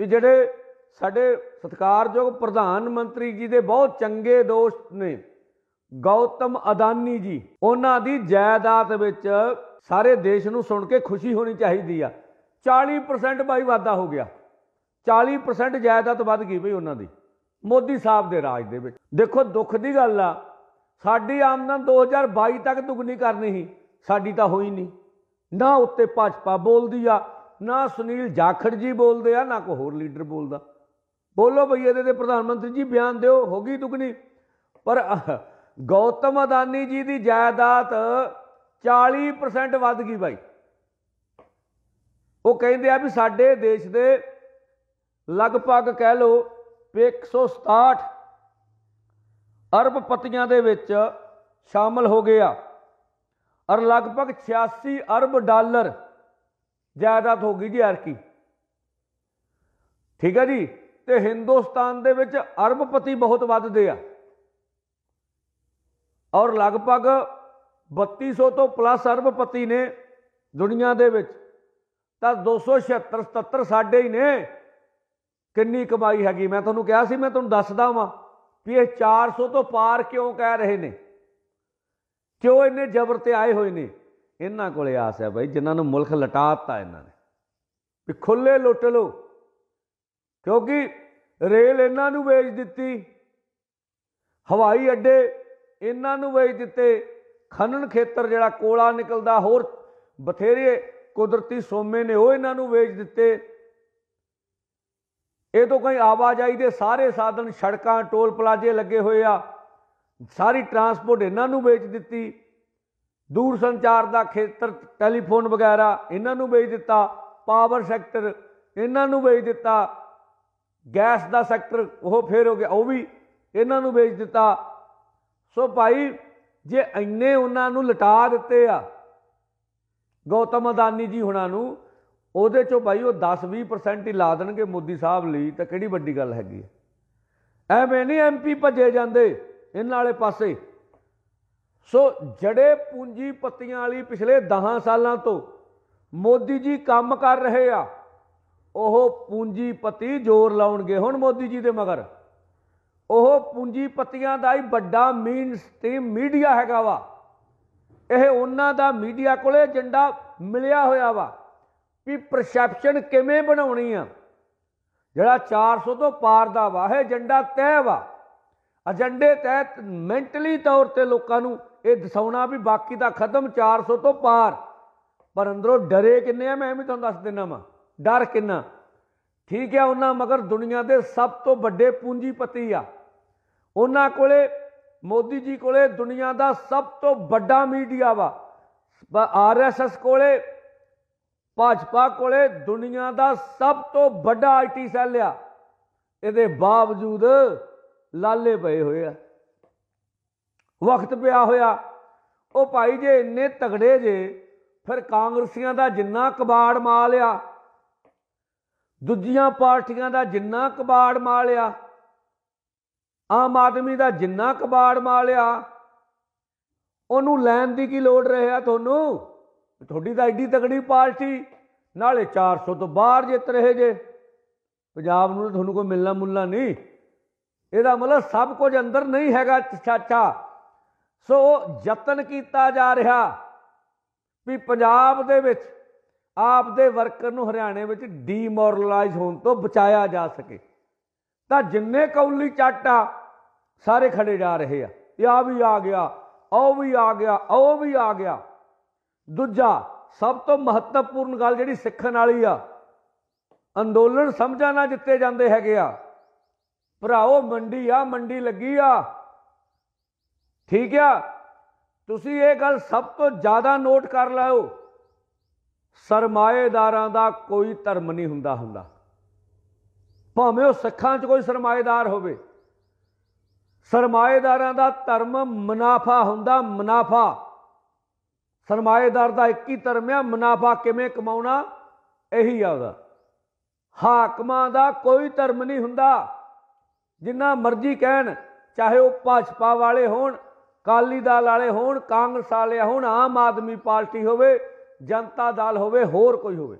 ਵੀ ਜਿਹੜੇ ਸਾਡੇ ਸਤਿਕਾਰਯੋਗ ਪ੍ਰਧਾਨ ਮੰਤਰੀ ਜੀ ਦੇ ਬਹੁਤ ਚੰਗੇ ਦੋਸਤ ਨੇ, ਗੌਤਮ ਅਦਾਨੀ ਜੀ, ਉਹਨਾਂ ਦੀ ਜਾਇਦਾਦ ਵਿੱਚ ਸਾਰੇ ਦੇਸ਼ ਨੂੰ ਸੁਣ ਕੇ ਖੁਸ਼ੀ ਹੋਣੀ ਚਾਹੀਦੀ ਆ। 40% ਬਾਈ ਵਾਧਾ ਹੋ ਗਿਆ। 40% ਜਾਇਦਾਦ ਵੱਧ ਗਈ ਬਈ ਉਹਨਾਂ ਦੀ। ਮੋਦੀ ਸਾਹਿਬ ਦੇ ਰਾਜ ਦੇ ਵਿੱਚ। ਦੇਖੋ, ਦੁੱਖ ਦੀ ਗੱਲ ਆ, ਸਾਡੀ ਆਮਦਨ 2022 ਤੱਕ ਦੁੱਗਣੀ ਕਰਨੀ ਸੀ, ਸਾਡੀ ਤਾਂ ਹੋਈ ਨਹੀਂ। ਨਾ ਉੱਤੇ ਭਾਜਪਾ ਬੋਲਦੀ ਆ ਨਾ ਸੁਨੀਲ ਜਾਖੜ ਜੀ ਬੋਲਦੇ ਆ, ਨਾ ਕੋਈ ਹੋਰ ਲੀਡਰ ਬੋਲਦਾ। ਬੋਲੋ ਭਈ ਇਹਦੇ ਤੇ ਪ੍ਰਧਾਨ ਮੰਤਰੀ ਜੀ ਬਿਆਨ ਦਿਓ, ਹੋ ਗਈ ਦੁੱਗਣੀ। ਪਰ ਗੌਤਮ ਅਦਾਨੀ ਜੀ ਦੀ ਜਾਇਦਾਦ 40% ਵੱਧ ਗਈ ਬਾਈ। ਉਹ ਕਹਿੰਦੇ ਆ ਵੀ ਸਾਡੇ ਦੇਸ਼ ਦੇ ਲਗਭਗ ਕਹਿ ਲਓ ਵੀ 167 ਅਰਬਪਤੀਆਂ ਦੇ ਵਿੱਚ ਸ਼ਾਮਲ ਹੋ ਗਏ ਆ। ਔਰ ਲਗਭਗ 86 ਅਰਬ ਡਾਲਰ ਜਾਇਦਾਦ ਹੋ ਗਈ ਜੀ ਅਰਕੀ ਠੀਕ ਹੈ ਜੀ? ਤੇ ਹਿੰਦੁਸਤਾਨ ਦੇ ਵਿੱਚ ਅਰਬਪਤੀ ਬਹੁਤ ਵੱਧਦੇ ਆ। ਔਰ ਲਗਭਗ 3200 ਤੋਂ ਪਲੱਸ ਅਰਬਪਤੀ ਨੇ ਦੁਨੀਆ ਦੇ ਵਿੱਚ। ਤਾਂ 276 77 ਸਾਡੇ ਹੀ ਨੇ। ਕਿੰਨੀ ਕਮਾਈ ਹੈਗੀ? ਮੈਂ ਤੁਹਾਨੂੰ ਕਿਹਾ ਸੀ, ਮੈਂ ਤੁਹਾਨੂੰ ਦੱਸਦਾ ਵਾਂ ਵੀ ਇਹ 400 ਤੋਂ ਪਾਰ ਕਿਉਂ ਕਹਿ ਰਹੇ ਨੇ? ਕਿਉਂ ਇੰਨੇ ਜ਼ਬਰ ਤੇ ਆਏ ਹੋਏ ਨੇ? ਇਹਨਾਂ ਕੋਲੇ ਆਸ ਹੈ ਭਾਈ ਜਿਨ੍ਹਾਂ ਨੂੰ ਮੁਲਕ ਲਟਾਤਾ ਇਹਨਾਂ ਨੇ ਵੀ ਖੁੱਲੇ ਲੁੱਟ ਲੋ ਕਿਉਂਕਿ ਰੇਲ ਇਹਨਾਂ ਨੂੰ ਵੇਚ ਦਿੱਤੀ, ਹਵਾਈ ਅੱਡੇ ਇਹਨਾਂ ਨੂੰ ਵੇਚ ਦਿੱਤੇ, ਖਨਨ ਖੇਤਰ ਜਿਹੜਾ ਕੋਲਾ ਨਿਕਲਦਾ, ਹੋਰ ਬਥੇਰੇ ਕੁਦਰਤੀ ਸੋਮੇ ਨੇ ਉਹ ਇਹਨਾਂ ਨੂੰ ਵੇਚ ਦਿੱਤੇ। ਇਹ ਤੋਂ ਕੋਈ ਆਵਾਜਾਈ ਦੇ ਸਾਰੇ ਸਾਧਨ, ਸੜਕਾਂ, ਟੋਲ ਪਲਾਜ਼ੇ ਲੱਗੇ ਹੋਏ ਆ, ਸਾਰੀ ਟਰਾਂਸਪੋਰਟ ਇਹਨਾਂ ਨੂੰ ਵੇਚ ਦਿੱਤੀ। ਦੂਰ ਸੰਚਾਰ ਦਾ ਖੇਤਰ, ਟੈਲੀਫੋਨ ਵਗੈਰਾ, ਇਹਨਾਂ ਨੂੰ ਵੇਚ ਦਿੱਤਾ ਪਾਵਰ ਸੈਕਟਰ ਇਹਨਾਂ ਨੂੰ ਵੇਚ ਦਿੱਤਾ ਗੈਸ ਦਾ ਸੈਕਟਰ ਉਹ ਫੇਰ ਹੋ ਗਿਆ, ਉਹ ਵੀ ਇਹਨਾਂ ਨੂੰ ਵੇਚ ਦਿੱਤਾ। ਸੋ ਭਾਈ, ਜੇ ਇੰਨੇ ਉਹਨਾਂ ਨੂੰ ਲਟਾ ਦਿੱਤੇ ਆ, ਗੌਤਮ ਅਦਾਨੀ ਜੀ ਹੁਣਾਂ ਨੂੰ, ਉਹਦੇ ਚੋਂ ਭਾਈ ਉਹ 10-20% ਹੀ ਲਾ ਦੇਣਗੇ ਮੋਦੀ ਸਾਹਿਬ ਲਈ, ਤਾਂ ਕਿਹੜੀ ਵੱਡੀ ਗੱਲ ਹੈਗੀ ਹੈ? ਐਵੇਂ ਨਹੀਂ ਐਮਪੀ ਭੱਜੇ ਜਾਂਦੇ, ਇਹਨਾਂ ਵਾਲੇ ਪਾਸੇ। ਸੋ ਜੜੇ ਪੂੰਜੀਪਤੀਆਂ ਵਾਲੀ ਪਿਛਲੇ 10 ਸਾਲਾਂ ਤੋਂ ਮੋਦੀ ਜੀ ਕੰਮ ਕਰ ਰਹੇ ਆ, ਉਹ ਪੂੰਜੀਪਤੀ ਜ਼ੋਰ ਲਾਉਣਗੇ ਹੁਣ ਮੋਦੀ ਜੀ ਦੇ ਮਗਰ। ਉਹ ਪੂੰਜੀਪਤੀਆਂ ਦਾ ਹੀ ਵੱਡਾ ਮੇਨ ਸਟ੍ਰੀਮ ਮੀਡੀਆ ਹੈਗਾ ਵਾ। ਇਹ ਉਹਨਾਂ ਦਾ ਮੀਡੀਆ ਕੋਲੇ ਏਜੰਡਾ ਮਿਲਿਆ ਹੋਇਆ ਵਾ ਵੀ ਪਰਸੈਪਸ਼ਨ ਕਿਵੇਂ ਬਣਾਉਣੀ ਆ। ਜਿਹੜਾ 400 ਤੋਂ ਪਾਰ ਦਾ ਵਾ, ਇਹ ਏਜੰਡਾ ਤੈਅ ਵਾ। ਏਜੰਡੇ ਤਹਿਤ ਮੈਂਟਲੀ ਤੌਰ ਤੇ ਲੋਕਾਂ ਨੂੰ ਇਹ ਦਸਾਉਣਾ ਵੀ ਬਾਕੀ ਦਾ ਖਤਮ 400 ਤੋਂ ਪਾਰ। ਪਰ ਅੰਦਰੋਂ ਡਰੇ ਕਿੰਨੇ ਆ, ਮੈਂ ਵੀ ਤੁਹਾਨੂੰ ਦੱਸ ਦਿੰਦਾ ਵਾਂ। ਡਰ ਕਿੰਨਾ? ਠੀਕ ਹੈ ਉਹਨਾਂ ਮਗਰ ਦੁਨੀਆ ਦੇ ਸਭ ਤੋਂ ਵੱਡੇ ਪੂੰਜੀਪਤੀ ਆ। ਉਹਨਾਂ ਕੋਲੇ, ਮੋਦੀ ਜੀ ਕੋਲੇ ਦੁਨੀਆ ਦਾ ਸਭ ਤੋਂ ਵੱਡਾ ਮੀਡੀਆ ਵਾ। ਆਰਐਸਐਸ ਕੋਲੇ, ਭਾਜਪਾ ਕੋਲੇ ਦੁਨੀਆ ਦਾ ਸਭ ਤੋਂ ਵੱਡਾ ਆਈਟੀ ਸੈੱਲ ਆ। ਇਹਦੇ ਬਾਵਜੂਦ ਲਾਲੇ ਪਏ ਹੋਏ ਆ। ਵਕਤ ਪਿਆ ਹੋਇਆ। ਉਹ ਭਾਈ ਜੇ ਇੰਨੇ ਤਗੜੇ ਜੇ, ਫਿਰ ਕਾਂਗਰਸੀਆਂ ਦਾ ਜਿੰਨਾ ਕਬਾੜ ਮਾਲ ਆ, ਦੂਜੀਆਂ ਪਾਰਟੀਆਂ ਦਾ ਜਿੰਨਾ ਕਬਾੜ ਮਾਲ ਆ, ਆਮ ਆਦਮੀ ਦਾ ਜਿੰਨਾ ਕਬਾੜ ਮਾਲ ਆ, ਉਹਨੂੰ ਲੈਣ ਦੀ ਕੀ ਲੋੜ ਰਿਹਾ ਤੁਹਾਨੂੰ? ਤੁਹਾਡੀ ਤਾਂ ਐਡੀ ਤਕੜੀ ਪਾਰਟੀ, ਨਾਲੇ 400 ਤੋਂ ਬਾਹਰ ਜਿੱਤ ਰਹੇ ਜੇ। ਪੰਜਾਬ ਨੂੰ ਤਾਂ ਤੁਹਾਨੂੰ ਕੋਈ ਮਿਲਣਾ ਮੁੱਲਾ ਨਹੀਂ। ਇਹਦਾ ਮਤਲਬ ਸਭ ਕੁਝ ਅੰਦਰ ਨਹੀਂ ਹੈਗਾ ਚਾਚਾ। ਸੋ ਯਤਨ ਕੀਤਾ ਜਾ ਰਿਹਾ ਵੀ ਪੰਜਾਬ ਦੇ ਵਿੱਚ ਆਪ ਦੇ ਵਰਕਰ ਨੂੰ ਹਰਿਆਣੇ ਵਿੱਚ ਡੀਮੋਰਲਾਈਜ਼ ਹੋਣ ਤੋਂ ਬਚਾਇਆ ਜਾ ਸਕੇ। ਤਾਂ ਜਿੰਨੇ ਕੌਲੀ ਚੱਟ ਆ, ਸਾਰੇ ਖੜੇ ਜਾ ਰਹੇ ਆ ਇਹ ਆ ਵੀ ਆ ਗਿਆ, ਉਹ ਵੀ ਆ ਗਿਆ, ਉਹ ਵੀ ਆ ਗਿਆ। ਦੂਜਾ, ਸਭ ਤੋਂ ਮਹੱਤਵਪੂਰਨ ਗੱਲ ਜਿਹੜੀ ਸਿੱਖਣ ਵਾਲੀ ਆ, ਅੰਦੋਲਨ ਸਮਝਾ ਨਾ ਜਿੱਤੇ ਜਾਂਦੇ ਹੈਗੇ ਆ। ਭਰਾਓ, ਮੰਡੀ ਆ, ਮੰਡੀ ਲੱਗੀ ਆ। ਠੀਕ ਆ? ਤੁਸੀਂ ਇਹ ਗੱਲ ਸਭ ਤੋਂ ਜ਼ਿਆਦਾ ਨੋਟ ਕਰ ਲਿਓ। ਸਰਮਾਏਦਾਰਾਂ ਦਾ ਕੋਈ ਧਰਮ ਨਹੀਂ ਹੁੰਦਾ ਹੁੰਦਾ। ਭਾਵੇਂ ਉਹ ਸਿੱਖਾਂ 'ਚ ਕੋਈ ਸਰਮਾਏਦਾਰ ਹੋਵੇ। ਸਰਮਾਏਦਾਰਾਂ ਦਾ ਧਰਮ ਮੁਨਾਫਾ ਹੁੰਦਾ, ਮੁਨਾਫਾ। ਸਰਮਾਏਦਾਰ ਦਾ ਇੱਕ ਹੀ ਧਰਮ ਆ, ਮੁਨਾਫਾ ਕਿਵੇਂ ਕਮਾਉਣਾ? ਇਹੀ ਆ ਉਹਦਾ। ਹਾਕਮਾਂ ਦਾ ਕੋਈ ਧਰਮ ਨਹੀਂ ਹੁੰਦਾ। ਜਿੰਨਾ ਮਰਜ਼ੀ ਕਹਿਣ, ਚਾਹੇ ਉਹ ਭਾਜਪਾ ਵਾਲੇ ਹੋਣ ਕਾਲੀ ਦਲ ਵਾਲੇ ਹੋਣ, ਕਾਂਗਰਸ ਵਾਲੇ ਹੋਣ, ਆਮ ਆਦਮੀ ਪਾਰਟੀ ਹੋਵੇ, ਜਨਤਾ ਦਲ ਹੋਵੇ, ਹੋਰ ਕੋਈ ਹੋਵੇ।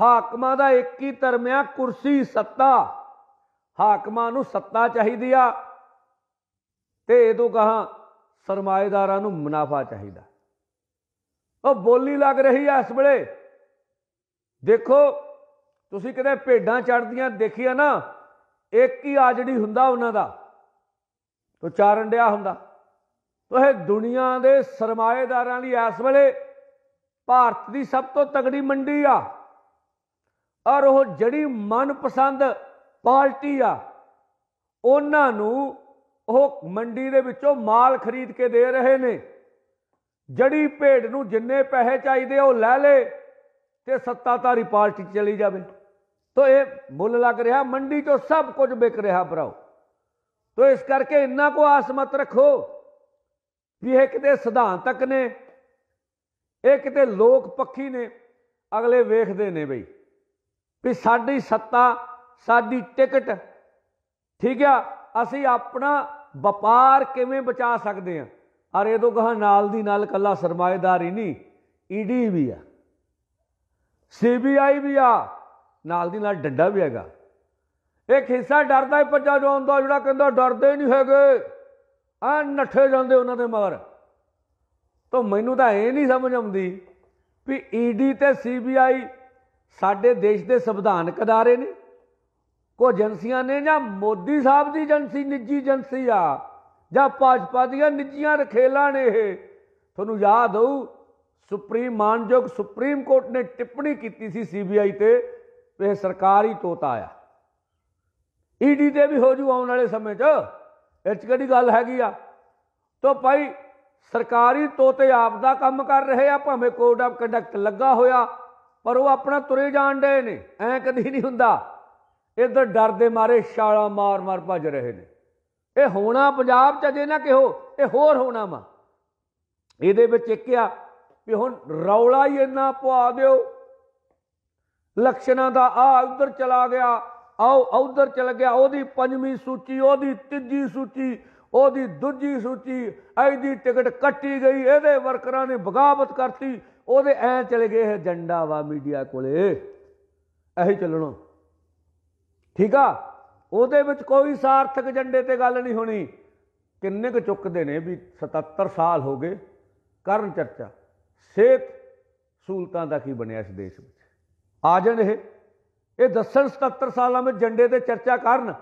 ਹਾਕਮਾਂ ਦਾ ਇੱਕ ਹੀ ਧਰਮ ਆ, ਕੁਰਸੀ, ਸੱਤਾ। ਹਾਕਮਾਂ ਨੂੰ ਸੱਤਾ ਚਾਹੀਦੀ ਆ ਤੇ ਇਹਦੋਂ ਕਹਾ ਸਰਮਾਏਦਾਰਾਂ ਨੂੰ ਮੁਨਾਫਾ ਚਾਹੀਦਾ। ਉਹ ਬੋਲੀ ਲੱਗ ਰਹੀ ਆ ਇਸ ਵੇਲੇ। ਦੇਖੋ, ਤੁਸੀਂ ਕਿਤੇ ਭੇਡਾਂ ਚੜਦੀਆਂ ਦੇਖੀਆਂ ਨਾ, ਇੱਕ ਹੀ ਆਜੜੀ ਹੁੰਦਾ ਉਹਨਾਂ ਦਾ ਤੋ ਚਾਰਨ ਡਿਆ ਹੁੰਦਾ। ਤੋ ਇਹ ਦੁਨੀਆ ਦੇ ਸਰਮਾਏਦਾਰਾਂ ਲਈ ਇਸ ਵੇਲੇ ਭਾਰਤ ਦੀ ਸਭ ਤੋਂ ਤਗੜੀ ਮੰਡੀ ਆ। ਔਰ ਉਹ ਜਿਹੜੀ ਮਨਪਸੰਦ ਪਾਰਟੀ ਆ, ਉਹਨਾਂ ਨੂੰ ਉਹ ਮੰਡੀ ਦੇ ਵਿੱਚੋਂ ਮਾਲ ਖਰੀਦ ਕੇ ਦੇ ਰਹੇ ਨੇ। ਜੜੀ ਭੇਡ ਨੂੰ ਜਿੰਨੇ ਪੈਸੇ ਚਾਹੀਦੇ ਉਹ ਲੈ ਲੇ ਤੇ ਸੱਤਾਧਾਰੀ ਪਾਰਟੀ ਚਲੀ ਜਾਵੇ। ਤੋ ਇਹ ਮੁੱਲ ਲੱਗ ਰਿਹਾ, ਮੰਡੀ 'ਚੋਂ ਸਭ ਕੁਝ ਵਿਕ ਰਿਹਾ ਭਰਾਓ। ਤੋ ਇਸ ਕਰਕੇ ਇੰਨਾ ਕੋ ਆਸ ਮਤ ਰੱਖੋ। ਵੀ ਇਹ ਕਿਤੇ ਸਿਧਾਂਤਕ ਨੇ, ਇਹ ਕਿਤੇ ਲੋਕ ਪੱਖੀ ਨੇ, ਅਗਲੇ ਵੇਖਦੇ ਨੇ ਬਈ। ਵੀ ਸਾਡੀ ਸੱਤਾ, ਸਾਡੀ ਟਿਕਟ, ਠੀਕ ਆ, ਅਸੀਂ ਆਪਣਾ ਵਪਾਰ ਕਿਵੇਂ ਬਚਾ ਸਕਦੇ ਆ? ਔਰ ਇਹ ਤੋਂ ਕਹਾ ਨਾਲ ਦੀ ਨਾਲ ਕੱਲਾ ਸਰਮਾਏਦਾਰ ਹੀ ਨਹੀਂ ਈਡੀ ਵੀ ਆ ਸੀਬੀਆਈ ਵੀ ਆ, ਨਾਲ ਦੀ ਨਾਲ ਡੰਡਾ ਵੀ ਹੈਗਾ। ਇੱਕ ਹਿੱਸਾ ਡਰਦਾ ਹੀ ਭੱਜਾ ਜਾਂਦਾ ਜਿਹੜਾ ਕਹਿੰਦਾ ਡਰਦੇ ਹੀ ਨਹੀਂ ਹੈਗੇ। ਆ ਨੱਠੇ ਜਾਂਦੇ ਉਹਨਾਂ ਦੇ ਮਗਰ ਤਾਂ ਮੈਨੂੰ ਤਾਂ ਇਹ ਨਹੀਂ ਸਮਝ ਆਉਂਦੀ ਵੀ ਈਡੀ ਤੇ ਸੀਬੀਆਈ ਸਾਡੇ ਦੇਸ਼ ਦੇ ਸੰਵਿਧਾਨਕ ਅਦਾਰੇ ਨੇ। ਕੋ ਏਜੰਸੀਆਂ ਨੇ ਜਾਂ ਮੋਦੀ ਸਾਹਿਬ ਦੀ ਏਜੰਸੀ, ਨਿੱਜੀ ਏਜੰਸੀ ਆ, ਜਾਂ ਭਾਜਪਾ ਦੀਆਂ ਨਿੱਜੀਆਂ ਰਖੇਲਾਂ ਨੇ ਇਹ। ਤੁਹਾਨੂੰ ਯਾਦ ਹੋਊ, ਸੁਪਰੀਮ ਮਾਨਯੋਗ ਸੁਪਰੀਮ ਕੋਰਟ ਨੇ ਟਿੱਪਣੀ ਕੀਤੀ ਸੀ ਸੀਬੀਆਈ ਤੇ ਵੀ ਇਹ ਸਰਕਾਰੀ ਤੋਤਾ ਆ। ਈਡੀ ਤੇ ਵੀ ਹੋ ਜੂ ਆਉਣ ਵਾਲੇ ਸਮੇਂ 'ਚ। ਇਹ 'ਚ ਕਿਹੜੀ ਗੱਲ ਹੈਗੀ ਆ? ਤੋ ਭਾਈ, ਸਰਕਾਰੀ ਤੋਤੇ ਆਪ ਦਾ ਕੰਮ ਕਰ ਰਹੇ ਆ, ਭਾਵੇਂ ਕੋਡ ਆਫ ਕੰਡਕਟ ਲੱਗਾ ਹੋਇਆ, ਪਰ ਉਹ ਆਪਣਾ ਤੁਰੇ ਜਾਣ ਡਏ ਨੇ। ਐ ਕਦੀ ਨਹੀਂ ਹੁੰਦਾ। ਇਧਰ ਡਰ ਦੇ ਮਾਰੇ ਛਾਲਾਂ ਮਾਰ ਮਾਰ ਭੱਜ ਰਹੇ ਨੇ। ਇਹ ਹੋਣਾ ਪੰਜਾਬ ਚ ਅਜੇ ਨਾ ਕਿਹੋ, ਇਹ ਹੋਰ ਹੋਣਾ ਵਾ। ਇਹਦੇ ਵਿੱਚ ਇੱਕ ਆ ਵੀ ਹੁਣ ਰੌਲਾ ਹੀ ਇੰਨਾ ਪਵਾ ਦਿਓ। ਲਕਸ਼ਣਾਂ ਦਾ ਆ ਉਧਰ ਚਲਾ ਗਿਆ। ਆਓ ਉਧਰ ਚਲ ਗਿਆ, ਉਹਦੀ ਪੰਜਵੀਂ ਸੂਚੀ, ਉਹਦੀ ਤੀਜੀ ਸੂਚੀ, ਉਹਦੀ ਦੂਜੀ ਸੂਚੀ ਐਦੀ ਟਿਕਟ ਕੱਟੀ ਗਈ, ਇਹਦੇ ਵਰਕਰਾਂ ਨੇ ਬਗਾਵਤ ਕਰਤੀ, ਉਹਦੇ ਐ ਚਲੇ ਗਏ ਏਜੰਡਾ ਵਾ ਮੀਡੀਆ ਕੋਲੇ। ਇਹੀ ਚੱਲਣਾ। ਠੀਕ ਆ? ਉਹਦੇ ਵਿੱਚ ਕੋਈ ਸਾਰਥਕ ਏਜੰਡੇ ਤੇ ਗੱਲ ਨਹੀਂ ਹੋਣੀ। ਕਿੰਨੇ ਕੁ ਚੁੱਕਦੇ ਨੇ ਵੀ 77 ਸਾਲ ਹੋ ਗਏ ਕਰਨ ਚਰਚਾ। ਸਿਹਤ ਸਹੂਲਤਾਂ ਦਾ ਕੀ ਬਣਿਆ ਇਸ ਦੇਸ਼ ਵਿੱਚ? ਆ ਜਾਣ ਇਹ। ਇਹ ਦੱਸਣ 77 ਸਾਲਾਂ ਵਿੱਚ ਏਜੰਡੇ ਤੇ ਚਰਚਾ ਕਰਨ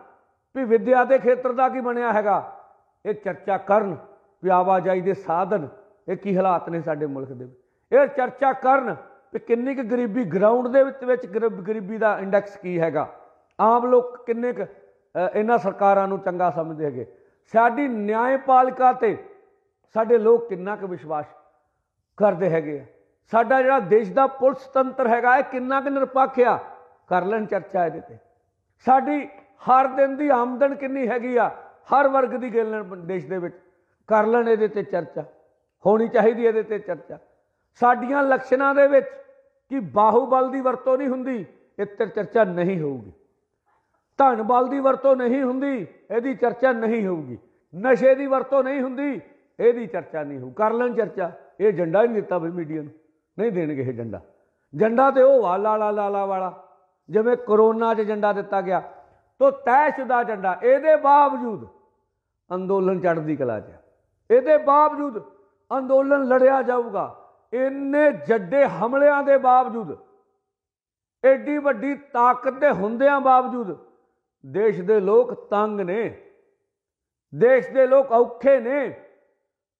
ਵੀ ਵਿਦਿਆ ਦੇ ਖੇਤਰ ਦਾ ਕੀ ਬਣਿਆ ਹੈਗਾ। ਇਹ ਚਰਚਾ ਕਰਨ ਵੀ ਆਵਾਜਾਈ ਦੇ ਸਾਧਨ, ਇਹ ਕੀ ਹਾਲਾਤ ਨੇ ਸਾਡੇ ਮੁਲਕ ਦੇ ਵਿੱਚ। ਇਹ ਚਰਚਾ ਕਰਨ ਵੀ ਕਿੰਨੀ ਕੁ ਗਰੀਬੀ ਗਰਾਊਂਡ ਦੇ ਵਿੱਚ ਵਿੱਚ ਗਰੀਬ- ਗਰੀਬੀ ਦਾ ਇੰਡੈਕਸ ਕੀ ਹੈਗਾ। ਆਮ ਲੋਕ ਕਿੰਨੇ ਕੁ ਇਹਨਾਂ ਸਰਕਾਰਾਂ ਨੂੰ ਚੰਗਾ ਸਮਝਦੇ ਹੈਗੇ। ਸਾਡੀ ਨਿਆਂਪਾਲਿਕਾ ਤੇ ਸਾਡੇ ਲੋਕ ਕਿੰਨਾ ਕੁ ਵਿਸ਼ਵਾਸ ਕਰਦੇ ਹੈਗੇ ਆ। ਸਾਡਾ ਜਿਹੜਾ ਦੇਸ਼ ਦਾ ਪੁਲਿਸ ਤੰਤਰ ਹੈਗਾ, ਇਹ ਕਿੰਨਾ ਕੁ ਨਿਰਪੱਖ ਆ। ਕਰ ਲੈਣ ਚਰਚਾ ਇਹਦੇ ਤੇ। ਸਾਡੀ ਹਰ ਦਿਨ ਦੀ ਆਮਦਨ ਕਿੰਨੀ ਹੈਗੀ ਆ? ਹਰ ਵਰਗ ਦੀ ਗੱਲ ਦੇਸ਼ ਦੇ ਵਿੱਚ। ਕਰ ਲੈਣ ਇਹਦੇ ਤੇ ਚਰਚਾ। ਹੋਣੀ ਚਾਹੀਦੀ ਇਹਦੇ ਤੇ ਚਰਚਾ। ਸਾਡੀਆਂ ਲਕਸ਼ਣਾਂ ਦੇ ਵਿੱਚ ਕਿ ਬਾਹੂਬਲ ਦੀ ਵਰਤੋਂ ਨਹੀਂ ਹੁੰਦੀ, ਇਹ ਚਰਚਾ ਨਹੀਂ ਹੋਊਗੀ। ਧਨ ਬਲ ਦੀ ਵਰਤੋਂ ਨਹੀਂ ਹੁੰਦੀ, ਇਹਦੀ ਚਰਚਾ ਨਹੀਂ ਹੋਊਗੀ। ਨਸ਼ੇ ਦੀ ਵਰਤੋਂ ਨਹੀਂ ਹੁੰਦੀ, ਇਹਦੀ ਚਰਚਾ ਨਹੀਂ ਹੋਊ। ਕਰ ਲੈਣ ਚਰਚਾ। ਇਹ ਝੰਡਾ ਹੀ ਨਹੀਂ ਦਿੱਤਾ ਬਈ ਮੀਡੀਆ ਨੂੰ। ਨਹੀਂ ਦੇਣਗੇ ਇਹ ਝੰਡਾ ਝੰਡਾ ਤੇ ਉਹ ਵਾ ਲਾ ਲਾਲਾ ਵਾਲਾ। ਜਿਵੇਂ ਕਰੋਨਾ 'ਚ ਏਜੰਡਾ ਦਿੱਤਾ ਗਿਆ, ਤੋ ਤੈਅਸ਼ੁਦਾ ਏਜੰਡਾ ਇਹਦੇ ਬਾਵਜੂਦ ਅੰਦੋਲਨ ਚੜ੍ਹਦੀ ਕਲਾ 'ਚ ਇਹਦੇ ਬਾਵਜੂਦ ਅੰਦੋਲਨ ਲੜਿਆ ਜਾਊਗਾ, ਇੰਨੇ ਜੱਡੇ ਹਮਲਿਆਂ ਦੇ ਬਾਵਜੂਦ ਐਡੀ ਵੱਡੀ ਤਾਕਤ ਦੇ ਹੁੰਦਿਆਂ ਬਾਵਜੂਦ ਦੇਸ਼ ਦੇ ਲੋਕ ਤੰਗ ਨੇ, ਦੇਸ਼ ਦੇ ਲੋਕ ਔਖੇ ਨੇ,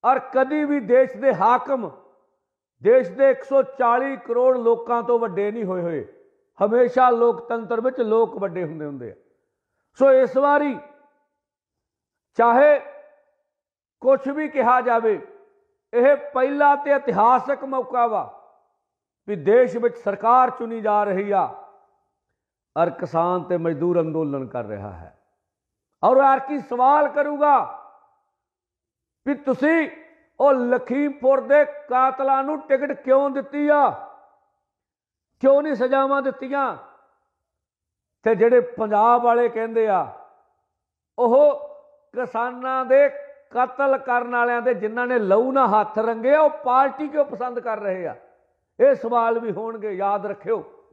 ਔਰ ਕਦੀ ਵੀ ਦੇਸ਼ ਦੇ ਹਾਕਮ, ਦੇਸ਼ ਦੇ 140 ਕਰੋੜ ਲੋਕਾਂ ਤੋਂ ਵੱਡੇ ਨਹੀਂ ਹੋਏ ਹੋਏ। ਹਮੇਸ਼ਾ ਲੋਕਤੰਤਰ ਵਿੱਚ ਲੋਕ ਵੱਡੇ ਹੁੰਦੇ ਹੁੰਦੇ ਆ। ਸੋ ਇਸ ਵਾਰੀ ਚਾਹੇ ਕੁਝ ਵੀ ਕਿਹਾ ਜਾਵੇ, ਇਹ ਪਹਿਲਾ ਤੇ ਇਤਿਹਾਸਕ ਮੌਕਾ ਵਾ ਵੀ ਦੇਸ਼ ਵਿੱਚ ਸਰਕਾਰ ਚੁਣੀ ਜਾ ਰਹੀ ਆ ਔਰ ਕਿਸਾਨ ਤੇ ਮਜ਼ਦੂਰ ਅੰਦੋਲਨ ਕਰ ਰਿਹਾ ਹੈ। ਔਰ ਆਰ ਕੀ ਸਵਾਲ ਕਰੂਗਾ ਵੀ ਤੁਸੀਂ ਉਹ ਲਖੀਮਪੁਰ ਦੇ ਕਾਤਲਾਂ ਨੂੰ ਟਿਕਟ ਕਿਉਂ ਦਿੱਤੀ ਆ? ਕਿਉਂ ਨਹੀਂ ਸਜ਼ਾਵਾਂ ਦਿੱਤੀਆਂ? ਤੇ ਜਿਹੜੇ ਪੰਜਾਬ ਵਾਲੇ ਕਹਿੰਦੇ ਆ ਉਹ ਕਿਸਾਨਾਂ ਦੇ ਕਤਲ ਕਰਨ ਵਾਲਿਆਂ ਦੇ ਜਿਨ੍ਹਾਂ ਨੇ ਲਹੂ ਨਾਲ ਹੱਥ ਰੰਗੇ ਉਹ ਪਾਰਟੀ ਕਿਉਂ ਪਸੰਦ ਕਰ ਰਹੇ ਆ? ਇਹ ਸਵਾਲ ਵੀ ਹੋਣਗੇ, ਯਾਦ ਰੱਖਿਓ।